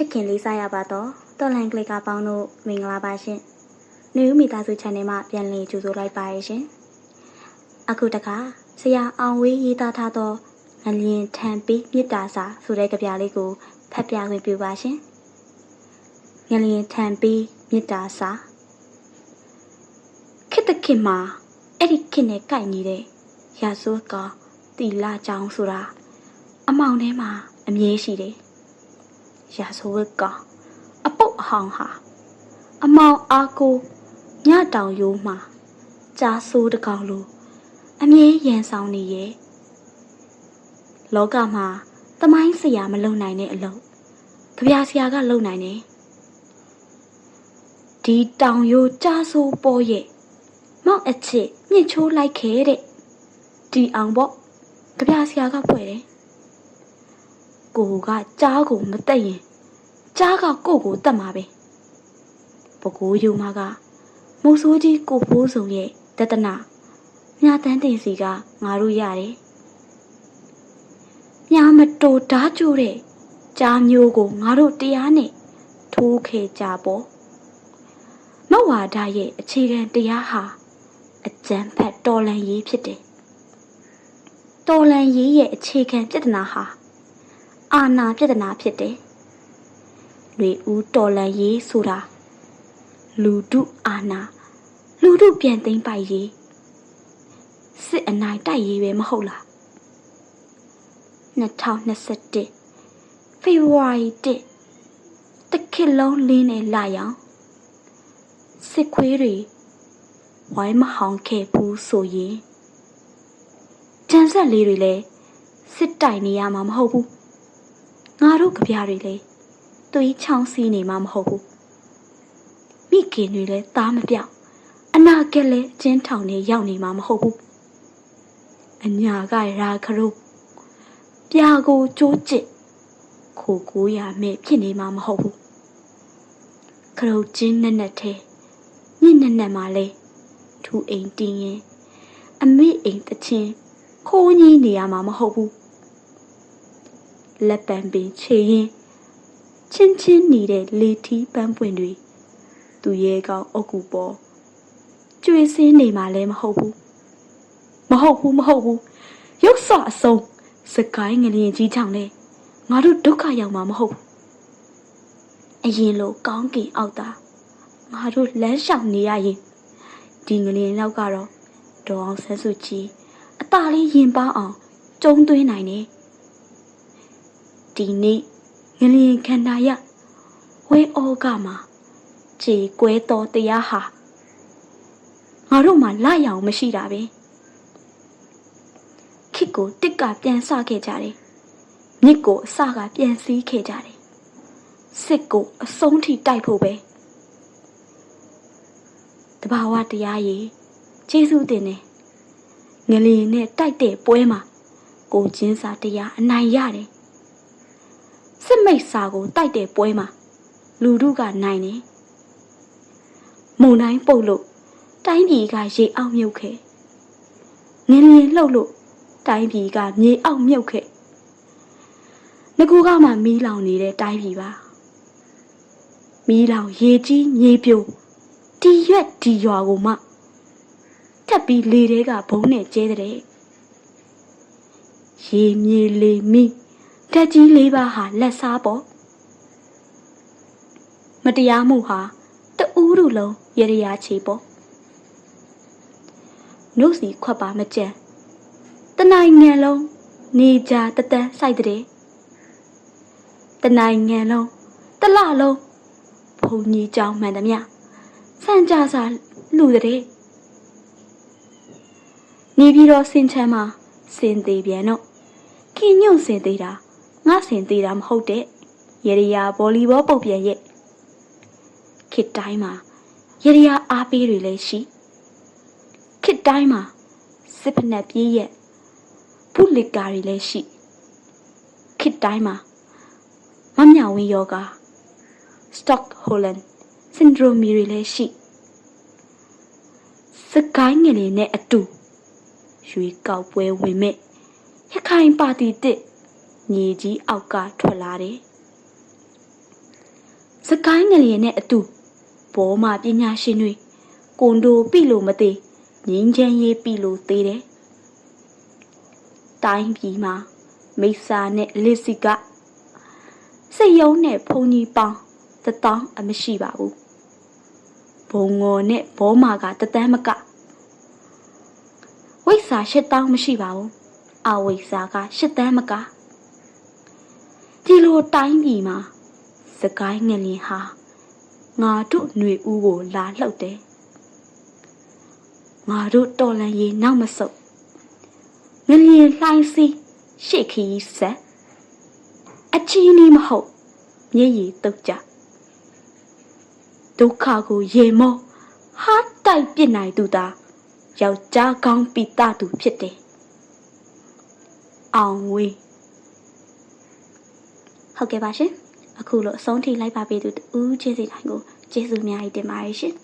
ချစ်ခင်လေးစားရပါတော့တော်လန်ကလစ်ကပေါင်းတို့မင်္ဂလာပါရှင်။နေဦးမိသားစု channel မှာပြန်လည်ကြိုဆိုလိုက်ပါရရှင်။အခုတခါဆရာအောင်ဝေးရေးသားထားသောငလျင်ထံပြီးမြစ်တာစာဆိုတဲ့ကြပြလေးကိုဖတ်ပြခွင့်ပြုပါရှင်။ငလျင်ထံပြီးမြစ်တာစာခေတ္တခေတ်မှာအဲ့ဒီခေတ်နဲ့ကိုက်နေတဲ့ရာဇဝတ်ကတီလာကြောင်ဆိုတာအမောင်ထဲမှာအမြဲရှိတယ်။ ရာဇဝတ်ကအပုတ်အဟောင်ဟာအမောင်အားကိုညတောင်ရိုးမှာကြားဆိုးတကောင်လိုအမြဲရန်ဆောင်နေရဲ့လောကမှာသမိုင်းဆရာမလုံနိုင်တဲ့အလုပ်ကြပြဆရာကလုံနိုင်တယ်ဒီတောင်ရိုးကြားဆိုးပေါ်ရဲ့မောက်အချစ်မြင့်ချိုးလိုက်ခဲ့တဲ့ဒီအောင်ပေါ့ကြပြဆရာကဖွဲ့တယ် ကိုကကြားကိုမတက်ရင်ကြားကကိုကိုတက်မှာပဲပကိုးယူမကမုတ်ဆိုးကြီးကိုဖိုးစုံရဲ့တတနာမြာတန်းတင်စီကငါတို့ရတယ်မြာမတိုဓာကြိုးတဲ့ကြားမျိုးကိုငါတို့တရားနဲ့ထိုးခဲ့ကြပေါ့မဝါဒရဲ့အခြေခံတရားဟာအကျံဖတ်တော်လန်ရေးဖြစ်တယ်တော်လန်ရေးရဲ့အခြေခံပြဿနာဟာ အာနာပြဿနာဖြစ်တယ်။လူဦးတော်လန်ရေးဆိုတာလူတုအာနာလူတုပြန်သိမ့်ပိုက်ရေးစစ်အနိုင်တိုက်ရေးပဲမဟုတ်လား2021ဖေဖော်ဝါရီ1တခေတ်လုံးလင်းနေလာရောင်စစ်ခွေးတွေဝိုင်းမဟောင်ခဲ့ဘူးဆိုရင်ကျန်ဆက်လေးတွေလည်းစစ်တိုင်နေရမှာမဟုတ်ဘူး ငါတို့ကြပြတွေလည်းသွေးချောင်းစီးနေမှာမဟုတ်ဘူးမိခင်တွေလည်းသားမပြောက်အနာကလည်းအချင်းထောင်နေရောက်နေမှာမဟုတ်ဘူးအညာကရာခရုပြာကိုကြိုးကျစ်ခိုကိုရမဲ့ဖြစ်နေမှာမဟုတ်ဘူးခရုချင်းနဲ့နဲ့ထဲညစ်နဲ့နဲ့မှာလဲထူအိမ်တင်းရင်အမေအိမ်တချင်းခိုးကြီးနေရမှာမဟုတ်ဘူး လက်ပံပင်ခြေရင်ချင်းချင်းနေတဲ့လေထီးပန်းပွင့်တွေသူရဲကောင်းအုတ်ကူပေါ်ကျွေးစင်းနေမှလည်းမဟုတ်ဘူးမဟုတ်ဘူးမဟုတ်ဘူးရုပ်ဆော့အစုံစကိုင်းငလျင်ကြီးချောင်းလဲငါတို့ဒုက္ခရောက်မှာမဟုတ်ဘူးအရင်လိုကောင်းကင်အောက်သားငါတို့လမ်းလျှောက်နေရရင်ဒီငလျင်လောက်ကတော့ဒေါအောင်ဆန်းစုကြည်အตาလေးရင်ပေါအောင်ကျုံသွင်းနိုင်တယ် ဒီနေ့ငလျင်ခန္ဓာရဝဲဩကမှာခြေကွဲတော်တရားဟာငါတို့မှလာရအောင်မရှိတာပဲခစ်ကိုတစ်ကပြန်ဆခဲ့ကြတယ်မြစ်ကိုအစကပြန်စည်းခဲ့ကြတယ်စစ်ကိုအဆုံးထိတိုက်ဖို့ပဲတဘာဝတရားကြီးကျေးဇူးတင်တယ်ငလျင်နဲ့တိုက်တဲ့ပွဲမှာကိုချင်းစာတရားအနိုင်ရတယ် စစ်မိတ်စာကိုတိုက်တဲ့ပွဲမှာလူတို့ကနိုင်တယ်မုံတိုင်းပုတ်လို့တိုင်းပြည်ကရေအောက်မြုပ်ခဲ့ငင်းလင်းလှုပ်လို့တိုင်းပြည်ကမြေအောက်မြုပ်ခဲ့ငကူကမှမီးလောင်နေတဲ့တိုင်းပြည်ပါမီးလောင်ရေကြီးမြေပြိုတီရွက်ဒီရွာကိုမှထပ်ပြီးလေတဲကဘုံနဲ့ကျဲတဲ့ရေမြေလေမီး တက်ကြီးလေးပါးဟာလက်စားပေါ်မတရားမှုဟာတူးတူလုံးရရချေပေါ်နှုတ်စီခွက်ပါမကြံတနိုင်ငံလုံးနေကြတတန်းစိုက်တဲ့တနိုင်ငံလုံးတလလုံးဘုံကြီးကြောင်မှန်သမျှစံကြစာလူတဲ့နေပြီးတော့စင်ချမ်းမှာစင်သေးပြန်တော့ခင်ညွန့်စင်သေးတာ ငါစင်သေးတာမဟုတ်တဲ့ရေရီယာဗော်လီဘောပုတ်ပြန်ရဲ့ခေတ်တိုင်းမှာရေရီယာအားပေးတွေလည်းရှိခေတ်တိုင်းမှာစစ်ဖက်နဲ့ပြေးရဲ့ဖုလစ်ကာတွေလည်းရှိခေတ်တိုင်းမှာမမြောင်ဝင်းယောဂါ Stockholm syndrome တွေလည်းရှိစကိုင်းငယ်လေးနဲ့အတူရွေကောက်ပွဲဝင်မဲ့ရခိုင်ပါတီတစ် မြေကြီးအောက်ကထွက်လာတယ်စကိုင်းငလျင်နဲ့အတူဘောမပညာရှင်တွေကိုန်ဒိုပြီလို့မသေးငင်းချမ်းရေးပြီလို့သေးတယ်တိုင်းပြည်မှာမိစ္ဆာနဲ့လစ်စီကစိတ်ယုံနဲ့ဖုန်ကြီးပေါင်းတထောင်အမရှိပါဘူးဘုံငေါ်နဲ့ဘောမာကတသန်းမကဝိဆာ၈တောင်းမရှိပါဘူးအဝိဆာက၈တန်းမက ဒီလိုတိုင်းပြည်မှာစကိုင်းငလင်ဟာငါတို့ຫນွေဦးကိုလာလှုပ်တယ်ငါတို့တော်လန်ရေးနောက်မဆုတ်ငလျင်လှိုင်းစီးရှေ့ခီးဆက်အချီးနီးမဟုတ်မျက်ရည်တုတ်ကြဒုက္ခကိုရေမောဟာတိုက်ပြစ်နိုင်သူသာယောက်ျားကောင်းပိတသူဖြစ်တယ်အောင်ဝေး ဟုတ်ကဲ့ပါရှင်အခုလို့အဆုံးထိလိုက်ပါပေးသူတူးချင်းစီတိုင်းကိုကျေးဇူးအများကြီးတင်ပါတယ်ရှင်